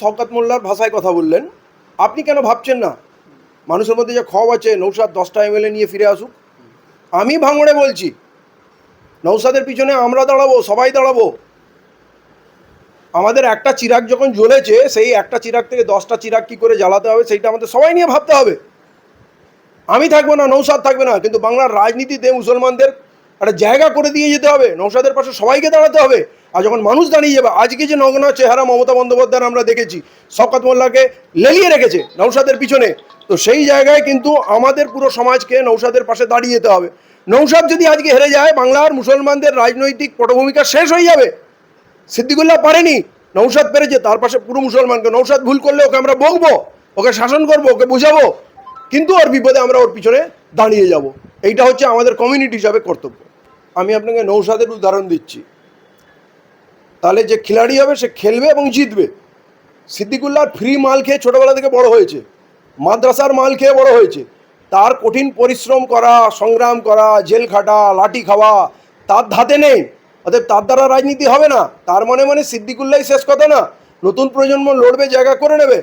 শওকাত মোল্লার ভাষায় কথা বললেন। আপনি কেন ভাবছেন না? মানুষের মধ্যে যে খব আছে, নৌসাদ দশটা এমএলএ নিয়ে ফিরে আসুক। আমি ভাঙড়ে বলছি, নৌসাদের পিছনে আমরা দাঁড়াবো, সবাই দাঁড়াবো। আমাদের একটা চিরাগ যখন জ্বলেছে, সেই একটা চিরাগ থেকে দশটা চিরাগ কী করে জ্বালাতে হবে, সেইটা আমাদের সবাই নিয়ে ভাবতে হবে। আমি থাকব না, নৌসাদ থাকবে না, কিন্তু বাংলার রাজনীতিতে মুসলমানদের একটা জায়গা করে দিয়ে যেতে হবে। নৌসাদের পাশে সবাইকে দাঁড়াতে হবে। আর যখন মানুষ দাঁড়িয়ে যাবে, আজকে যে নগ্ন চেহারা মমতা বন্দ্যোপাধ্যায় আমরা দেখেছি শকত মোল্লাকে লেলিয়ে রেখেছে নৌসাদের পিছনে, তো সেই জায়গায় কিন্তু আমাদের পুরো সমাজকে নৌসাদের পাশে দাঁড়িয়ে যেতে হবে। নৌসাদ যদি আজকে হেরে যায়, বাংলার মুসলমানদের রাজনৈতিক পটভূমিকা শেষ হয়ে যাবে। সিদ্দিকুল্লাহ পারেনি নৌসাদ পেরেছে, তার পাশে পুরো মুসলমানকে। নৌসাদ ভুল করলে ওকে আমরা বকবো, ওকে শাসন করব, ওকে বুঝাবো, কিন্তু ওর বিপদে আমরা ওর পিছনে দাঁড়িয়ে যাব। এইটা হচ্ছে আমাদের কমিউনিটি হিসাবে কর্তব্য। আমি আপনাকে নৌসাদের উদাহরণ দিচ্ছি। তাহলে যে খিলাড়ি হবে সে খেলবে এবং জিতবে। সিদ্দিকুল্লাহ ফ্রি মাল খেয়ে ছোটোবেলা থেকে বড় হয়েছে। মাদ্রাসার মাল খেয়ে বড় হয়েছে। তার কঠিন পরিশ্রম করা, সংগ্রাম করা, জেল খাটা, লাঠি খাওয়া, তার ধাতে নেই। অতএব তার দ্বারা রাজনীতি হবে না। তার মনে মনে সিদ্দিকুল্লাহ শেষ কথা না। নতুন প্রজন্ম লড়বে, জায়গা করে নেবে।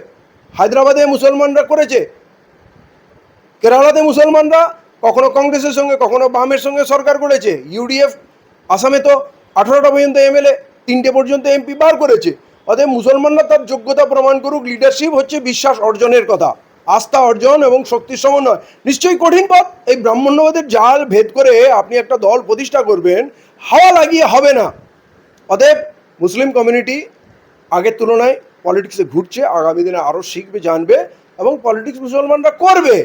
হায়দ্রাবাদে মুসলমানরা করেছে। কেরালাতে মুসলমানরা কখনো কংগ্রেসের সঙ্গে, কখনো বামের সঙ্গে সরকার করেছে। ইউডিএফ, আসামে তো আঠারোটা পর্যন্ত এমএলএ তিনটে পর্যন্ত এমপি বার করেছে। অতএব মুসলমানরা তার যোগ্যতা প্রমাণ করুক লিডারশিপ হচ্ছে বিশ্বাস অর্জনের কথা। আস্থা অর্জন এবং শক্তির সমন্বয়। নিশ্চয়ই কঠিন পথ। এই ব্রাহ্মণ্যবাদের জাল ভেদ করে আপনি একটা দল প্রতিষ্ঠা করবেন, হাওয়া লাগিয়ে হবে না। অতএব মুসলিম কমিউনিটি আগের তুলনায় পলিটিক্সে ঘুরছে, আগামী দিনে আরও শিখবে, জানবে এবং পলিটিক্স মুসলমানরা করবে।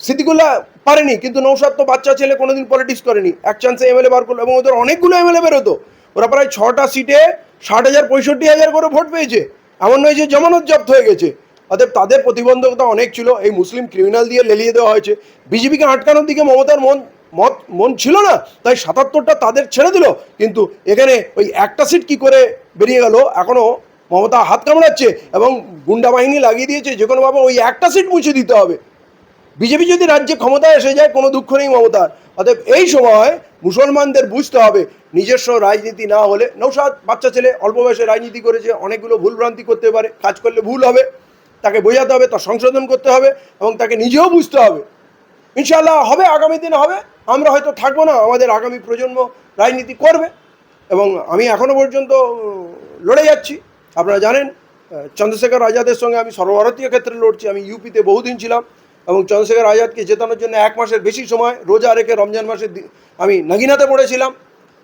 সিদ্দিকুল্লাহ পারেনি, কিন্তু নৌসাদ তো বাচ্চা ছেলে কোনোদিন পলিটিক্স করেনি। এক চান্সে এমএলএ বার করল এবং ওদের অনেকগুলো এমএলএ বেরোতো। ওরা প্রায় ছটা সিটে ষাট হাজার, পঁয়ষট্টি হাজার করে ভোট পেয়েছে। এমন নয় যে জমানত জব্দ হয়ে গেছে। অতএব তাদের প্রতিবন্ধকতা অনেক ছিল। এই মুসলিম ক্রিমিনাল দিয়ে লেলিয়ে দেওয়া হয়েছে। বিজেপিকে আটকানোর দিকে মমতার মন, মত, মন ছিল না। তাই সাতাত্তরটা তাদের ছেড়ে দিল। কিন্তু এখানে ওই একটা সিট কি করে বেরিয়ে গেল এখনও মমতা হাত কামড়াচ্ছে এবং গুন্ডা বাহিনী লাগিয়ে দিয়েছে। যে কোনোভাবে ওই একটা সিট মুছে দিতে হবে। বিজেপি যদি রাজ্যে ক্ষমতায় এসে যায়, কোনো দুঃখ নেই মমতার। অতএব এই সময় মুসলমানদের বুঝতে হবে, নিজস্ব রাজনীতি না হলে, নৌসাদ বাচ্চা ছেলে, অল্প বয়সে রাজনীতি করেছে, অনেকগুলো ভুলভ্রান্তি করতে পারে, কাজ করলে ভুল হবে, তাকে বোঝাতে হবে, তার সংশোধন করতে হবে এবং তাকে নিজেও বুঝতে হবে। ইনশাল্লাহ হবে, আগামী দিনে হবে, আমরা হয়তো থাকব না, আমাদের আগামী প্রজন্ম রাজনীতি করবে এবং আমি এখনও পর্যন্ত লড়ে যাচ্ছি। আপনারা জানেন চন্দ্রশেখর আজাদের সঙ্গে আমি সর্বভারতীয় ক্ষেত্রে লড়ছি, আমি ইউপিতে বহুদিন ছিলাম। এবং চন্দ্রশেখর আজাদকে জেতানোর জন্য এক মাসের বেশি সময় রোজা রেখে রমজান মাসে আমি নাগিনাতে পড়েছিলাম।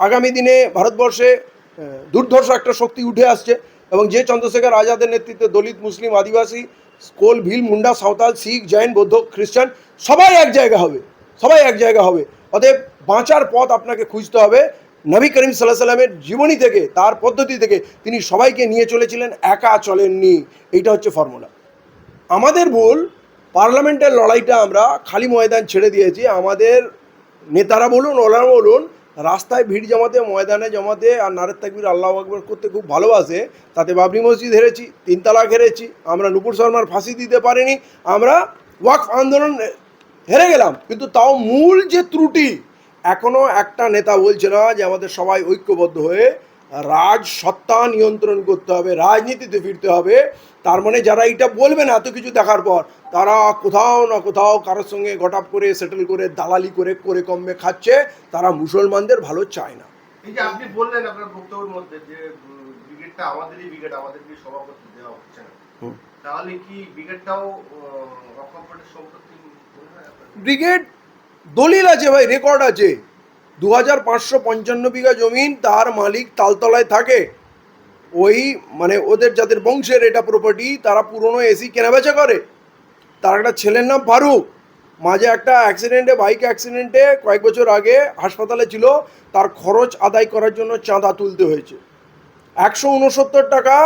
আগামী দিনে ভারতবর্ষে দুর্ধর্ষ একটা শক্তি উঠে আসছে এবং যে চন্দ্রশেখর আজাদের নেতৃত্বে দলিত মুসলিম আদিবাসী স্কোল, ভিল, মুন্ডা, সাঁওতাল, শিখ, জৈন, বৌদ্ধ, খ্রিস্টান, সবাই এক জায়গা হবে, সবাই এক জায়গা হবে। অতএব বাঁচার পথ আপনাকে খুঁজতে হবে। নবী করিম সাল্লাহ সাল্লামের জীবনী থেকে, তার পদ্ধতি থেকে তিনি সবাইকে নিয়ে চলেছিলেন, একা চলেননি। এইটা হচ্ছে ফর্মুলা আমাদের ভুল পার্লামেন্টের লড়াইটা আমরা খালি ময়দান ছেড়ে দিয়েছি। আমাদের নেতারা বলুন ওরা বলুন, রাস্তায় ভিড় জমাতে, ময়দানে জমাতে আর নারের তাকবির, আল্লাহ আকবর করতে খুব ভালোবাসে। তাতে বাবরি মসজিদ হেরেছি তিন তালাক হেরেছি আমরা নুপুর শর্মার ফাঁসি দিতে পারিনি, আমরা ওয়াকফ আন্দোলন হেরে গেলাম। কিন্তু তাও মূল যে ত্রুটি এখনও একটা নেতা বলছে না যে আমাদের সবাই ঐক্যবদ্ধ হয়ে রাজ সত্তা নিয়ন্ত্রণ করতে হবে রাজনীতিতে ফিরতে হবে। তার মানে যারা এটা বলবে না এত কিছু দেখার পর তারা কোথাও না কোথাও কারোর সঙ্গে গটাপ করে সেটেল করে দালালি করে করে কমবে খাচ্ছে। তারা মুসলমানদের ভালো চায় না। এই যে আপনি বললেন আপনার বক্তব্যের মধ্যে যে ব্রিগেডটা আমাদেরই ব্রিগেড আমাদেরকে সভাপতি দেওয়া হচ্ছে না। তাহলে কি ব্রিগেডটাও সম্পত্তি? ব্রিগেড দলিল আছে ভাই রেকর্ড আছে। দু হাজার পাঁচশো পঞ্চান্ন বিঘা জমিন তার মালিক তালতলায় থাকে। ওই মানে ওদের যাদের বংশের এটা প্রপার্টি তারা পুরনো এসি কেনাবেচা করে। তার একটা ছেলের নাম ফারুক। মাঝে একটা অ্যাক্সিডেন্টে বাইক অ্যাক্সিডেন্টে কয়েক বছর আগে হাসপাতালে ছিল। তার খরচ আদায় করার জন্য চাঁদা তুলতে হয়েছে। একশো উনসত্তর টাকা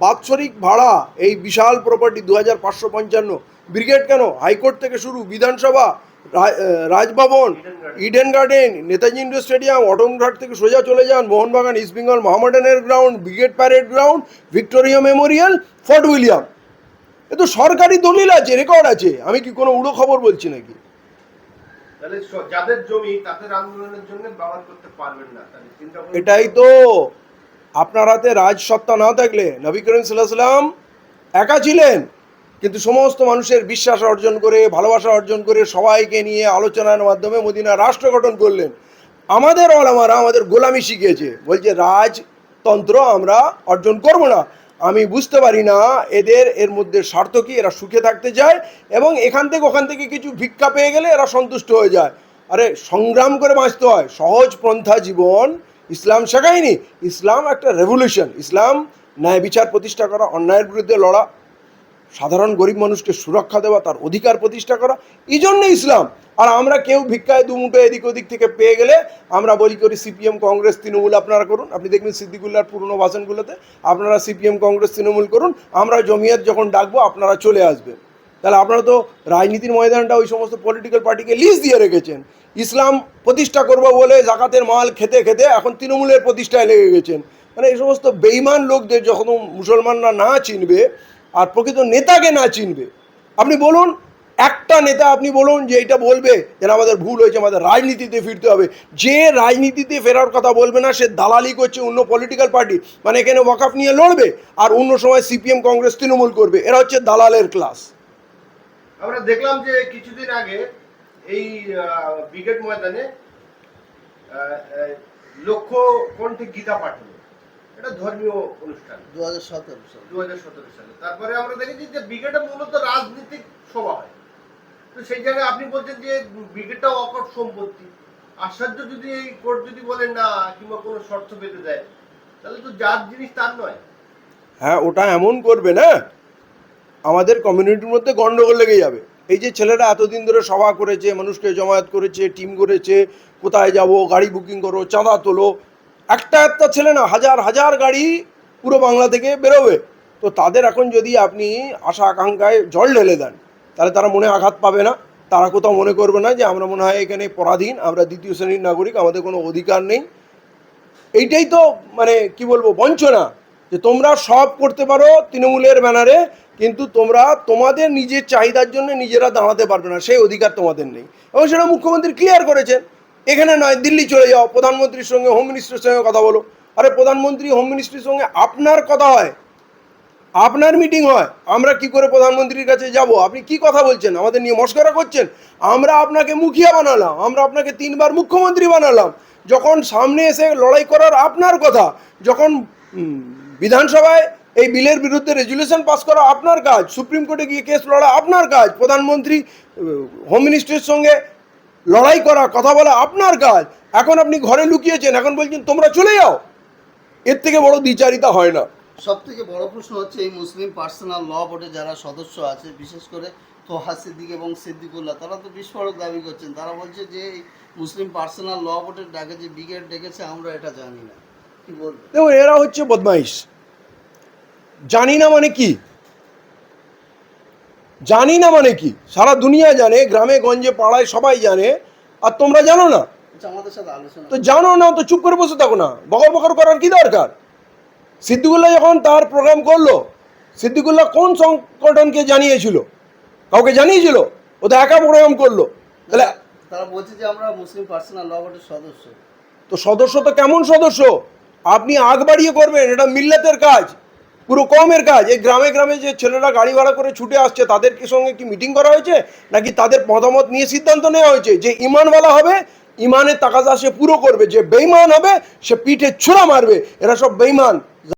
বাৎসরিক ভাড়া এই বিশাল প্রপার্টি দু হাজার পাঁচশো পঞ্চান্ন। ব্রিগেড কেন? হাইকোর্ট থেকে শুরু, Bidhansabha Rajbhavan Eden Garden Netaji indoor stadium অটমঘাট থেকে সোজা চলে যান Mohun Bagan east Bengal মোহামেডানের ground brigade parade ground Victoria Memorial Fort William এ তো সরকারি দলিল আছে রেকর্ড আছে। আমি কি কোনো উড়ো খবর বলছি নাকি? যাদের জমি তাদের আন্দোলনের জন্য করতে পারবেন না। তাহলে চিন্তা করুন। এটাই তো আপনার হাতে রাজসত্তা না থাকলে নবী করিম সাল্লাহ সাল্লাম একা ছিলেন। কিন্তু সমস্ত মানুষের বিশ্বাস অর্জন করে, ভালোবাসা অর্জন করে সবাইকে নিয়ে আলোচনার মাধ্যমে মদিনা রাষ্ট্র গঠন করলেন। আমাদের ওলামারা আমাদের গোলামি শিখিয়েছে। বলছে, রাজতন্ত্র আমরা অর্জন করব না। আমি বুঝতে পারি না এদের, এর মধ্যে স্বার্থ কি? এরা সুখে থাকতে চায় এবং এখান থেকে ওখান থেকে কিছু ভিক্ষা পেয়ে গেলে এরা সন্তুষ্ট হয়ে যায়। আরে, সংগ্রাম করে বাঁচতে হয়। সহজ পন্থা জীবন ইসলাম শেখায়নি। ইসলাম একটা রেভলিউশন ইসলাম ন্যায় বিচার প্রতিষ্ঠা করা, অন্যায়ের বিরুদ্ধে লড়া। সাধারণ গরিব মানুষকে সুরক্ষা দেওয়া, তার অধিকার প্রতিষ্ঠা করা এই জন্য ইসলাম। আর আমরা কেউ ভিক্ষায় দুমুটো এদিক ওদিক থেকে পেয়ে গেলে আমরা বলি করি সিপিএম, কংগ্রেস, তৃণমূল আপনারা করুন। আপনি দেখবেন সিদ্দিকুল্লার পুরনো ভাষণগুলোতে আপনারা সিপিএম, কংগ্রেস, তৃণমূল করুন। আমরা জমিয়ত যখন ডাকবো, আপনারা চলে আসবেন। তাহলে আপনারা তো রাজনীতির ময়দানটা ওই সমস্ত পলিটিক্যাল পার্টিকে লিজ দিয়ে রেখেছেন। ইসলাম প্রতিষ্ঠা করব বলে জাকাতের মাল খেতে খেতে এখন তৃণমূলের প্রতিষ্ঠায় লেগে গেছেন। মানে এই সমস্ত বেইমান লোকদের যখন মুসলমানরা না চিনবে আর প্রকৃত নেতাকে না চিনবে। আপনি বলুন একটা নেতা আপনি বলুন যে এটা বলবে যে না, আমাদের ভুল হয়েছে আমাদের রাজনীতিতে ফিরতে হবে। যে রাজনীতিতে ফেরার কথা বলবে না সে দালালি করছে অন্য পলিটিক্যাল পার্টি মানে এখানে ওয়াকাফ নিয়ে লড়বে আর অন্য সময় সিপিএম কংগ্রেস তৃণমূল করবে। এরা হচ্ছে দালালের ক্লাস আমরা দেখলাম যে কিছুদিন আগে এই ব্রিগেড ময়দানে লক্ষ্য কণ্ঠে গীতা পাঠ হলো এটা ধর্মীয় অনুষ্ঠান। দু হাজার সতেরো সালে। দু হাজার সতেরো সালে। তারপরে আমরা দেখেছি যে ব্রিগেডে মূলত রাজনৈতিক সভা হয়। তো সেই জায়গায় আপনি বলছেন যে ব্রিগেডটা অকট সম্পত্তি আশ্চর্য যদি এই কোর্ট যদি বলে না কিংবা কোনো শর্ত পেতে দেয় তাহলে তো যার জিনিস তার নয়। হ্যাঁ ওটা এমন করবে না আমাদের কমিউনিটির মধ্যে গন্ডগোল লেগে যাবে। এই যে ছেলেরা এতদিন ধরে সভা করেছে মানুষকে জমায়েত করেছে টিম করেছে কোথায় যাব গাড়ি বুকিং করো চাঁদা তোলো একটা একটা ছেলে না, হাজার হাজার গাড়ি পুরো বাংলা থেকে বেরোবে। তো তাদের এখন যদি আপনি আশা আকাঙ্ক্ষায় জল ঢেলে দেন, তাহলে তারা মনে আঘাত পাবে না। তারা কোথাও মনে করবে না যে আমরা মনে হয় এখানে পরাধীন, আমরা দ্বিতীয় শ্রেণির নাগরিক, আমাদের কোনো অধিকার নেই। এইটাই তো মানে কি বলব, বঞ্চনা, যে তোমরা সব করতে পারো তৃণমূলের ব্যানারে, কিন্তু তোমরা তোমাদের নিজের চাহিদার জন্য নিজেরা দাঁড়াতে পারবে না, সেই অধিকার তোমাদের নেই। এবং সেটা মুখ্যমন্ত্রী ক্লিয়ার করেছেন। এখানে নয়, দিল্লি চলে যাও, প্রধানমন্ত্রীর সঙ্গে হোম মিনিস্টারের সঙ্গে কথা বলো। আরে প্রধানমন্ত্রী হোম মিনিস্ট্রির সঙ্গে আপনার কথা হয়, আপনার মিটিং হয়, আমরা কি করে প্রধানমন্ত্রীর কাছে যাব? আপনি কি কথা বলছেন? আমাদের নিয়ে মস্করা করছেন? আমরা আপনাকে মুখিয়া বানালাম, আমরা আপনাকে তিনবার মুখ্যমন্ত্রী বানালাম। যখন সামনে এসে লড়াই করার আপনার কথা, যখন বিধানসভায় এই বিলের বিরুদ্ধে রেজুলেশন পাস করা আপনার কাজ, সুপ্রিম কোর্টে গিয়ে কেস লড়া আপনার কাজ, প্রধানমন্ত্রী হোম মিনিস্ট্রির সঙ্গে লড়াই করা কথা বলা আপনার কাজ। এখন আপনি ঘরে লুকিয়েছেন এখন বলছেন তোমরা চলে যাও। এর থেকে বড় দ্বিচারিতা হয় না। সব থেকে বড় প্রশ্ন হচ্ছে এই মুসলিম পার্সোনাল ল বোর্ডে যারা সদস্য আছে বিশেষ করে তোহা সিদ্দিক এবং সিদ্দিকুল্লাহ তারা তো বিস্ফোরক দাবি করছেন। তারা বলছে যে এই মুসলিম পার্সোনাল ল বোর্ডের ডাকে যে ব্রিগেড ডেকেছে আমরা এটা জানি না। কি বলব? দেখুন এরা হচ্ছে বদমাইশ। জানি না মানে কি? জানি না মানে কি? সারা দুনিয়া জানে গ্রামে গঞ্জে পাড়ায় সবাই জানে আর তোমরা জানো না। আচ্ছা তো জানো না তো চুপ করে বসে থাকো না। বকর বকর করার কি দরকার? সিদ্দিকুল্লাহ যখন তার প্রোগ্রাম করল সিদ্দিকুল্লাহ কোন সংগঠনকে জানিয়েছিল? কাউকে জানিয়েছিল? ও তো একা প্রোগ্রাম করল। তাহলে তারা বলছে যে আমরা মুসলিম পার্সোনাল ল বোর্ডের সদস্য। তো সদস্য তো কেমন সদস্য? আপনি আগ বাড়িয়ে করবেন এটা মিল্লাতের কাজ। পুরো কমের কাজ। এই গ্রামে গ্রামে যে ছেলেরা গাড়ি ভাড়া করে ছুটে আসছে, তাদেরকে সঙ্গে কি মিটিং করা হয়েছে? নাকি তাদের মতামত নিয়ে সিদ্ধান্ত নেওয়া হয়েছে যে ইমানওয়ালা হবে, ইমানের তাকাজা সে পুরো করবে, যে বেইমান হবে, সে পিঠে ছোড়া মারবে। এরা সব বেইমান